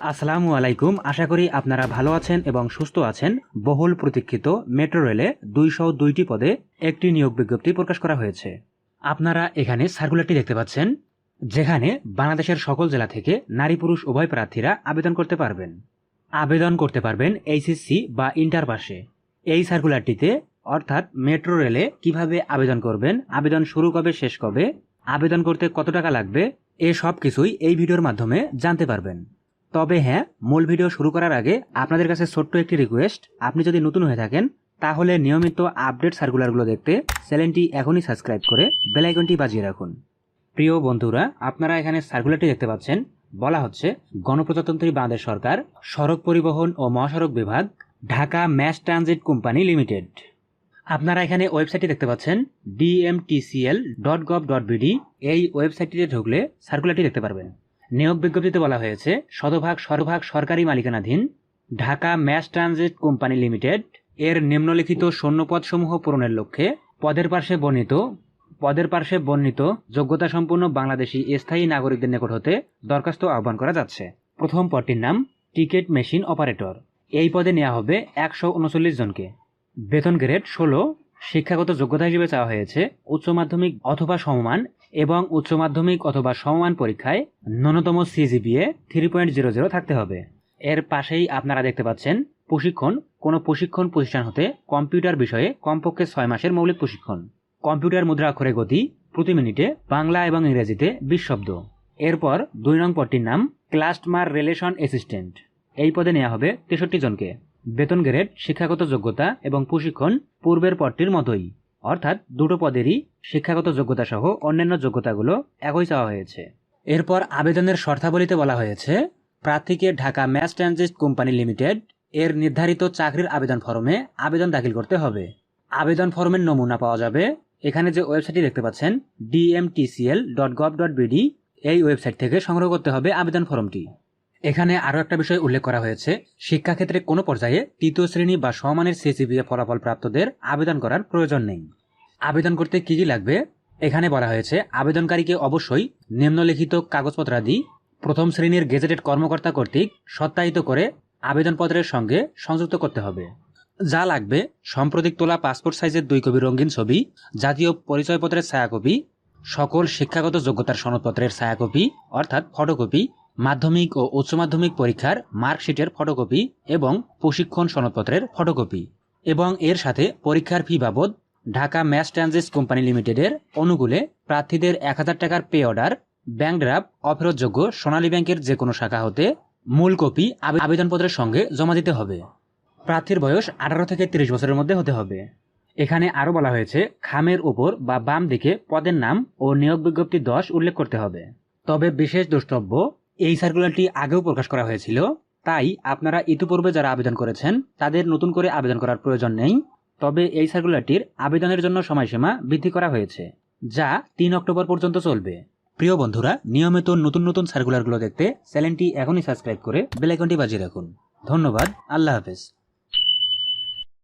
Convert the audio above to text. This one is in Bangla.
আসসালামু আলাইকুম। আশা করি আপনারা ভালো আছেন এবং সুস্থ আছেন। বহুল প্রতীক্ষিত মেট্রো রেলে দুইশো দুইটি পদে একটি নিয়োগ বিজ্ঞপ্তি প্রকাশ করা হয়েছে। আপনারা এখানে সার্কুলারটি দেখতে পাচ্ছেন, যেখানে বাংলাদেশের সকল জেলা থেকে নারী পুরুষ উভয় প্রার্থীরা আবেদন করতে পারবেন। আবেদন করতে পারবেন এইচএসসি বা ইন্টার পাশে। এই সার্কুলারটিতে অর্থাৎ মেট্রো রেলে কীভাবে আবেদন করবেন, আবেদন শুরু কবে, শেষ কবে, আবেদন করতে কত টাকা লাগবে, এ সব কিছুই এই ভিডিওর মাধ্যমে জানতে পারবেন। তবে হ্যাঁ মূল ভিডিও শুরু করার আগে আপনাদের কাছে ছোট্ট একটি রিকোয়েস্ট আপনি যদি নতুন হয়ে থাকেন, তাহলে নিয়মিত আপডেট সার্কুলারগুলো দেখতে চ্যানেলটি এখনই সাবস্ক্রাইব করে বেলাইকনটি বাজিয়ে রাখুন। প্রিয় বন্ধুরা, আপনারা এখানে সার্কুলারটি দেখতে পাচ্ছেন। বলা হচ্ছে, গণপ্রজাতন্ত্রী বাংলাদেশ সরকার, সড়ক পরিবহন ও মহাসড়ক বিভাগ, Dhaka mass transit company limited. আপনারা এখানে ওয়েবসাইটটি দেখতে পাচ্ছেন DMTCL dot gov dot BD এই ওয়েবসাইটটিতে ঢুকলে সার্কুলারটি দেখতে পারবেন। নিয়োগ বিজ্ঞপ্তিতে বলা হয়েছে, শতভাগ সর্বভাগ সরকারি মালিকানাধীন Dhaka mass transit company limited এর নিম্নলিখিত শূন্যপদসমূহ পূরণের লক্ষ্যে পদের পার্শ্বে বর্ণিত, পদের পার্শ্বে বর্ণিত যোগ্যতা সম্পন্ন বাংলাদেশি স্থায়ী নাগরিকদের নিকট হতে দরখাস্ত আহ্বান করা যাচ্ছে। প্রথম পদটির নাম টিকেট মেশিন অপারেটর। এই পদে নেওয়া হবে একশো উনচল্লিশ জনকে। বেতন গ্রেড ষোলো। শিক্ষাগত যোগ্যতা হিসেবে চাওয়া হয়েছে উচ্চ মাধ্যমিক অথবা সমমান এবং উচ্চ মাধ্যমিক অথবা সমমান পরীক্ষায় ন্যূনতম CGPA three point zero zero থাকতে হবে। এর পাশেই আপনারা দেখতে পাচ্ছেন, প্রশিক্ষণ, কোনো প্রশিক্ষণ প্রতিষ্ঠান হতে কম্পিউটার বিষয়ে কমপক্ষে ছয় মাসের মৌলিক প্রশিক্ষণ। কম্পিউটার মুদ্রা অক্ষরে গতি, প্রতি মিনিটে বাংলা এবং ইংরেজিতে বিশ শব্দ। এরপর দুই নং পদটির নাম ক্লাস্টমার রিলেশন অ্যাসিস্ট্যান্ট এই পদে নেওয়া হবে তেষট্টি জনকে। বেতন গ্রেড, শিক্ষাগত যোগ্যতা এবং প্রশিক্ষণ পূর্বের পদটির মতোই। অর্থাৎ দুটো পদেরই শিক্ষাগত যোগ্যতা সহ অন্যান্য যোগ্যতাগুলো একই চাওয়া হয়েছে। এরপর আবেদনের শর্তাবলীতে বলা হয়েছে, প্রার্থীকে Dhaka mass transit company limited এর নির্ধারিত চাকরির আবেদন ফর্মে আবেদন দাখিল করতে হবে। আবেদন ফর্মের নমুনা পাওয়া যাবে। এখানে যে ওয়েবসাইটটি দেখতে পাচ্ছেন DMTCL dot gov dot BD এই ওয়েবসাইট থেকে সংগ্রহ করতে হবে আবেদন ফর্মটি। এখানে আরও একটা বিষয় উল্লেখ করা হয়েছে। শিক্ষাক্ষেত্রে কোনো পর্যায়ে তৃতীয় শ্রেণি বা সমানের সিসিবিএ ফলাফল প্রাপ্তদের আবেদন করার প্রয়োজন নেই। আবেদন করতে কি কি লাগবে? এখানে বলা হয়েছে, আবেদনকারীকে অবশ্যই নিম্নলিখিত কাগজপত্রাদি, প্রথম শ্রেণির গেজেটেড কর্মকর্তা কর্তৃক সত্যায়িত করে আবেদনপত্রের সঙ্গে সংযুক্ত করতে হবে। যা লাগবে, সাম্প্রতিক তোলা পাসপোর্ট সাইজের দুই কপি রঙিন ছবি, জাতীয় পরিচয়পত্রের ছায়াকপি, সকল শিক্ষাগত যোগ্যতার সনদপত্রের ছায়াকপি, অর্থাৎ ফটোকপি মাধ্যমিক ও উচ্চ মাধ্যমিক পরীক্ষার মার্কশিটের ফটোকপি এবং প্রশিক্ষণ সনদপত্রের ফটোকপি এবং এর সাথে পরীক্ষার ফি বাবদ ঢাকা ম্যাস ট্রানজিট কোম্পানি লিমিটেডের অনুকূলে প্রার্থীদের এক হাজার টাকার পে অর্ডার, ব্যাংক ড্রাফট, অফেরতযোগ্য সোনালী ব্যাংকের যে কোনো শাখা হতে মূল কপি আবেদনপত্রের সঙ্গে জমা দিতে হবে। প্রার্থীর বয়স আঠারো থেকে তিরিশ বছরের মধ্যে হতে হবে। এখানে আরও বলা হয়েছে, খামের উপর বা বাম দিকে পদের নাম ও নিয়োগ বিজ্ঞপ্তি দশ উল্লেখ করতে হবে। তবে বিশেষ দ্রষ্টব্য এই সার্কুলারটি আগেও প্রকাশ করা হয়েছিল, তাই আপনারা ইতিপূর্বে যারা আবেদন করেছেন, তাদের নতুন করে আবেদন করার প্রয়োজন নেই। তবে এই সার্কুলারটির আবেদনের জন্য সময়সীমা বৃদ্ধি করা হয়েছে, যা তিন অক্টোবর পর্যন্ত চলবে। প্রিয় বন্ধুরা, নিয়মিত নতুন নতুন সার্কুলারগুলো দেখতে চ্যানেলটি এখনই সাবস্ক্রাইব করে বেলাইকনটি বাজিয়ে রাখুন। ধন্যবাদ, আল্লাহ হাফেজ।